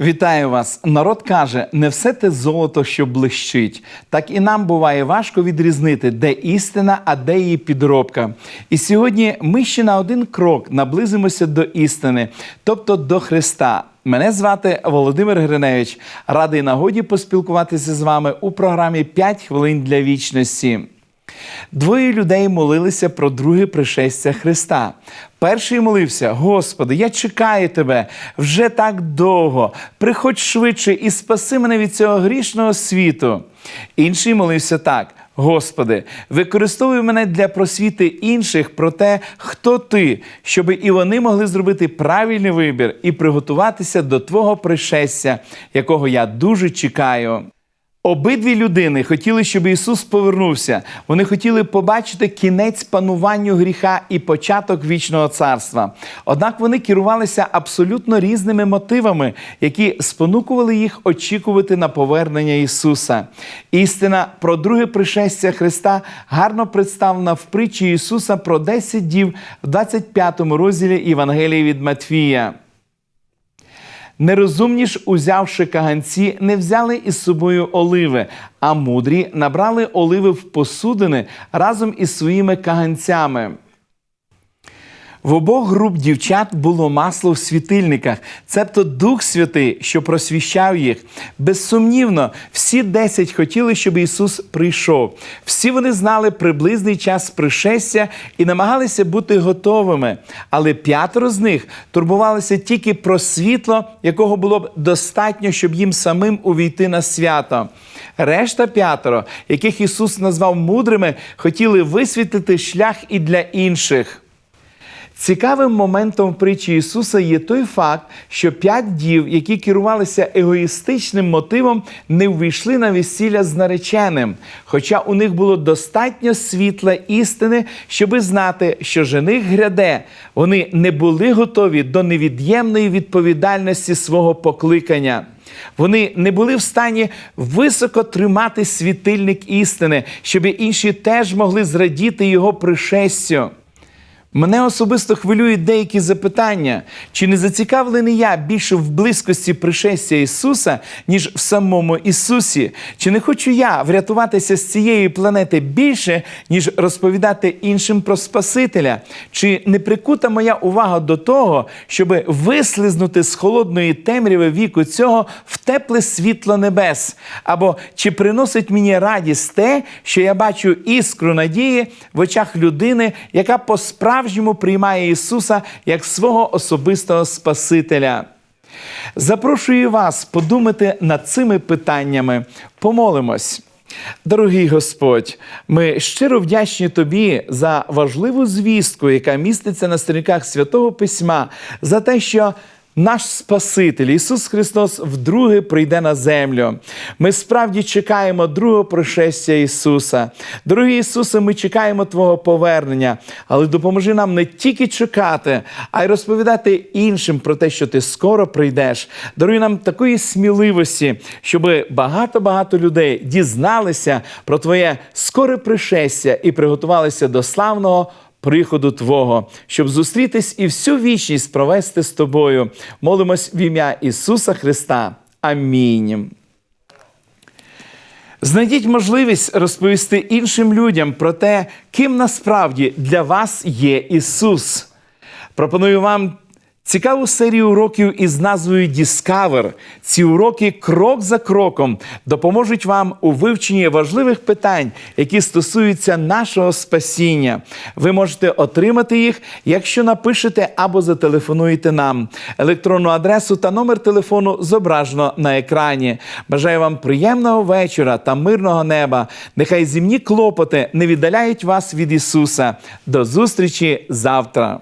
Вітаю вас! Народ каже, не все те золото, що блищить. Так і нам буває важко відрізнити, де істина, а де її підробка. І сьогодні ми ще на один крок наблизимося до істини, тобто до Христа. Мене звати Володимир Гриневич. Радий нагоді поспілкуватися з вами у програмі «5 хвилин для вічності. Двоє людей молилися про друге пришестя Христа. Перший молився: Господи, я чекаю тебе вже так довго. Приходь швидше і спаси мене від цього грішного світу. Інший молився так. Господи, використовуй мене для просвіти інших про те, хто ти, щоб і вони могли зробити правильний вибір і приготуватися до Твого пришестя, якого я дуже чекаю. Обидві людини хотіли, щоб Ісус повернувся. Вони хотіли побачити кінець пануванню гріха і початок вічного царства. Однак вони керувалися абсолютно різними мотивами, які спонукували їх очікувати на повернення Ісуса. Істина про друге пришестя Христа гарно представлена в притчі Ісуса про 10 дів в 25 розділі Євангелії від Матфія. Нерозумні ж, узявши каганці, не взяли із собою оливи, а мудрі набрали оливи в посудини разом із своїми каганцями. В обох груп дівчат було масло в світильниках, цебто Дух Святий, що просвіщав їх. Безсумнівно, всі десять хотіли, щоб Ісус прийшов. Всі вони знали приблизний час пришестя і намагалися бути готовими. Але п'ятеро з них турбувалися тільки про світло, якого було б достатньо, щоб їм самим увійти на свято. Решта п'ятеро, яких Ісус назвав мудрими, хотіли висвітлити шлях і для інших. Цікавим моментом притчі Ісуса є той факт, що п'ять дів, які керувалися егоїстичним мотивом, не ввійшли на весілля з нареченим, хоча у них було достатньо світла істини, щоби знати, що жених гряде. Вони не були готові до невід'ємної відповідальності свого покликання. Вони не були в стані високо тримати світильник істини, щоб інші теж могли зрадіти його пришестю. Мене особисто хвилюють деякі запитання, чи не зацікавлений я більше в близькості пришестя Ісуса, ніж в самому Ісусі? Чи не хочу я врятуватися з цієї планети більше, ніж розповідати іншим про Спасителя? Чи не прикута моя увага до того, щоб вислизнути з холодної темряви віку цього в тепле світло небес? Або чи приносить мені радість те, що я бачу іскру надії в очах людини, яка по по-справжньому приймає Ісуса як свого особистого Спасителя. Запрошую вас подумати над цими питаннями. Помолимось. Дорогий Господь, ми щиро вдячні Тобі за важливу звістку, яка міститься на сторінках Святого Письма, за те, що наш Спаситель Ісус Христос вдруге прийде на землю. Ми справді чекаємо другого пришестя Ісуса. Дорогий Ісусе, ми чекаємо Твого повернення, але допоможи нам не тільки чекати, а й розповідати іншим про те, що Ти скоро прийдеш. Даруй нам такої сміливості, щоб багато-багато людей дізналися про Твоє скоре пришестя і приготувалися до славного приходу Твого, щоб зустрітись і всю вічність провести з тобою. Молимось в ім'я Ісуса Христа. Амінь. Знайдіть можливість розповісти іншим людям про те, ким насправді для вас є Ісус. Пропоную вам Цікаву серію уроків із назвою Discover. Ці уроки крок за кроком допоможуть вам у вивченні важливих питань, які стосуються нашого спасіння. Ви можете отримати їх, якщо напишете або зателефонуєте нам. Електронну адресу та номер телефону зображено на екрані. Бажаю вам приємного вечора та мирного неба. Нехай зімні клопоти не віддаляють вас від Ісуса. До зустрічі завтра.